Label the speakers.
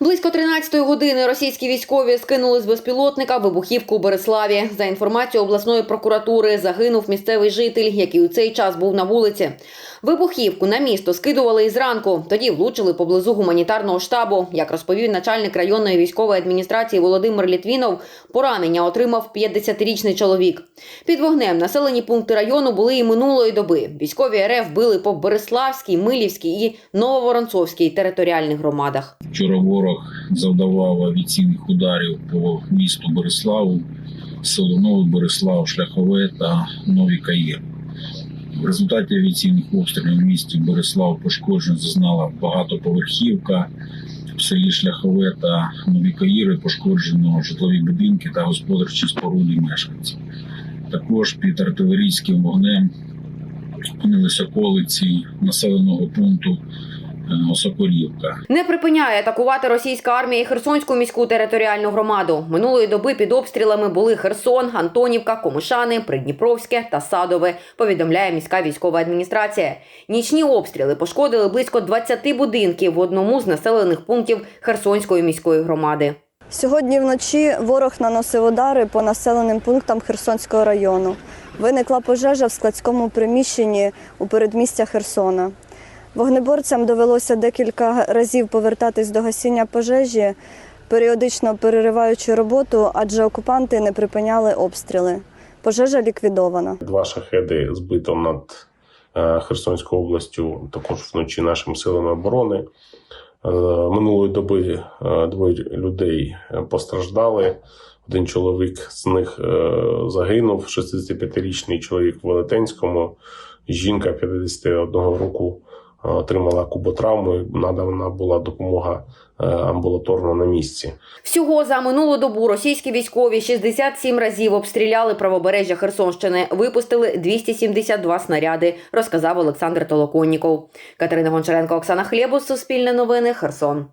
Speaker 1: Близько 13-ї години російські військові скинули з безпілотника вибухівку у Береславі. За інформацією обласної прокуратури, загинув місцевий житель, який у цей час був на вулиці. Вибухівку на місто скидували із ранку. Тоді влучили поблизу гуманітарного штабу. Як розповів начальник районної військової адміністрації Володимир Літвінов, поранення отримав 50-річний чоловік. Під вогнем населені пункти району були і минулої доби. Військові РФ били по Береславській, Милівській і Нововоронцовській територіальних громадах.
Speaker 2: Вчора ворог завдавав авіаційних ударів по місту Бориславу, село Новий Борислав, Шляхове та Нові Каїр. В результаті авіаційних обстрілів в місті Борислав пошкоджень зазнала багатоповерхівка. В селі Шляхове та Нові Каїри пошкоджено житлові будинки та господарчі споруди мешканців. Також під артилерійським вогнем опинилися околиці населеного пункту Осокорівка.
Speaker 1: Не припиняє атакувати російська армія і Херсонську міську територіальну громаду. Минулої доби під обстрілами були Херсон, Антонівка, Комишани, Придніпровське та Садове. Повідомляє міська військова адміністрація. Нічні обстріли пошкодили близько 20 будинків в одному з населених пунктів Херсонської міської громади.
Speaker 3: Сьогодні вночі ворог наносив удари по населеним пунктам Херсонського району. Виникла пожежа в складському приміщенні у передмістя Херсона. Вогнеборцям довелося декілька разів повертатись до гасіння пожежі, періодично перериваючи роботу, адже окупанти не припиняли обстріли. Пожежа ліквідована.
Speaker 4: Два шахеди збито над е, Херсонською областю, також вночі нашими силами оборони. Е, Минулої доби е, двоє людей постраждали. Один чоловік з них загинув, 65-річний чоловік в Велетенському. Жінка 51 року отримала куботравму. Надана була допомога е, амбулаторно на місці.
Speaker 1: Всього за минулу добу російські військові 67 разів обстріляли правобережжя Херсонщини, випустили 272 снаряди, розказав Олександр Толоконніков. Катерина Гончаренко, Оксана Хлєбус, Суспільне новини, Херсон.